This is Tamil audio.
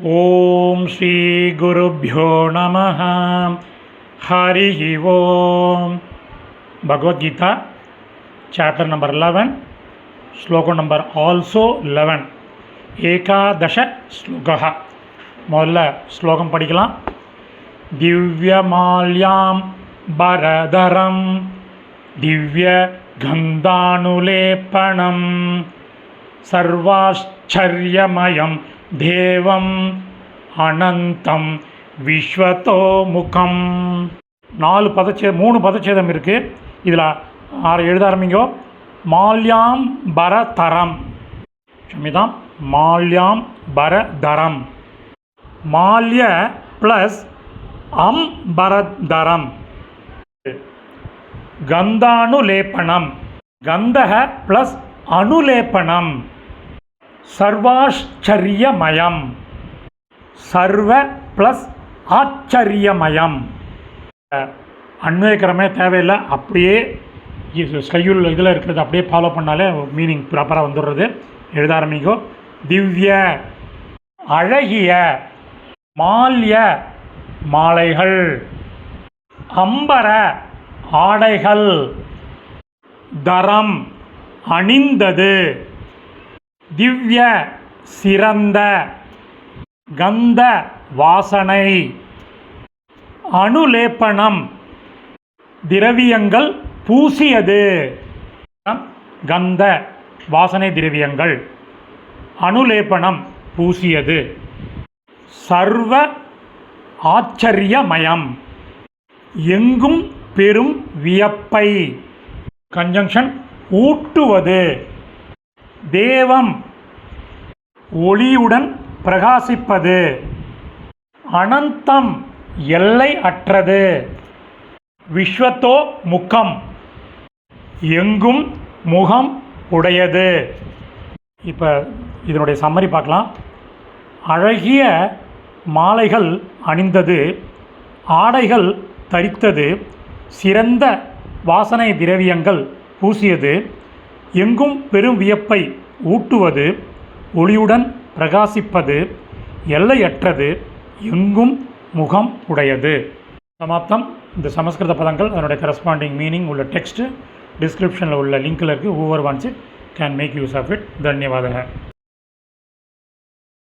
ॐ श्रीगुरुभ्यो नमः हरिः ओम् Bhagavad Gita chapter number eleven श्लोको number also eleven ஏகாதச ஸ்லோகः முதல்ல ஸ்லோகம் படிக்கலாம் திவ்யமால்யாம் பரதரம் திவ்ய கந்தானுலேப்பணம் சர்வாச்சரியமயம் தேவம் அனந்தம் விஸ்வத்தோமுகம் நாலு பதச்சே மூணு பதச்சேதம் இருக்குது இதில் ஆறு எழுத ஆரம்பிங்கோ. மால்யாம் பரதரம். க்ஷமிதாம் மால்யாம் பரதரம். மால்ய ப்ளஸ் அம் பரதரம். கந்தானுலேப்பணம் கந்தக ப்ளஸ் அனுலேப்பணம் சர்வாச்சரியமயம் சர்வ ப்ளஸ் ஆச்சரியமயம். அன்வயக்கிரமே தேவையில்லை அப்படியே ஸ்கையுள் இதில் இருக்கிறது அப்படியே ஃபாலோ பண்ணாலே மீனிங் ப்ராப்பராக வந்துடுறது. எழுத ஆரம்பிங்கோ திவ்ய அழகிய மால்ய மாலைகள் அம்பர ஆடைகள் தரம் அணிந்தது. திவ்ய சிறந்த கந்த வாசனை. அணுலேப்பனம் திரவியங்கள் பூசியது. கந்த வாசனை திரவியங்கள். அணுலேப்பனம் பூசியது. சர்வ ஆச்சரியமயம். எங்கும் பெரும் வியப்பை. கன்ஜங்ஷன் ஊட்டுவது. தேவம் ஒளியுடன் பிரகாசிப்பது. அனந்தம் எல்லை அற்றது. விஸ்வத்தோ முகம். எங்கும் முகம் உடையது. இப்போ இதனுடைய சம்மரி பார்க்கலாம். அழகிய மாலைகள் அணிந்தது. ஆடைகள் தரித்தது. சிறந்த வாசனை திரவியங்கள் பூசியது. எங்கும் பெரும் வியப்பை ஊட்டுவது ஒளியுடன் பிரகாசிப்பது எல்லையற்றது எங்கும் முகம் உடையது. சமாப்தம். இந்த சமஸ்கிருத பதங்கள் அதனுடைய கரஸ்பாண்டிங் மீனிங் உள்ள டெக்ஸ்ட்டு டிஸ்கிரிப்ஷனில் உள்ள லிங்கில் இருக்குது over once it can make use of it தன்யவாதக.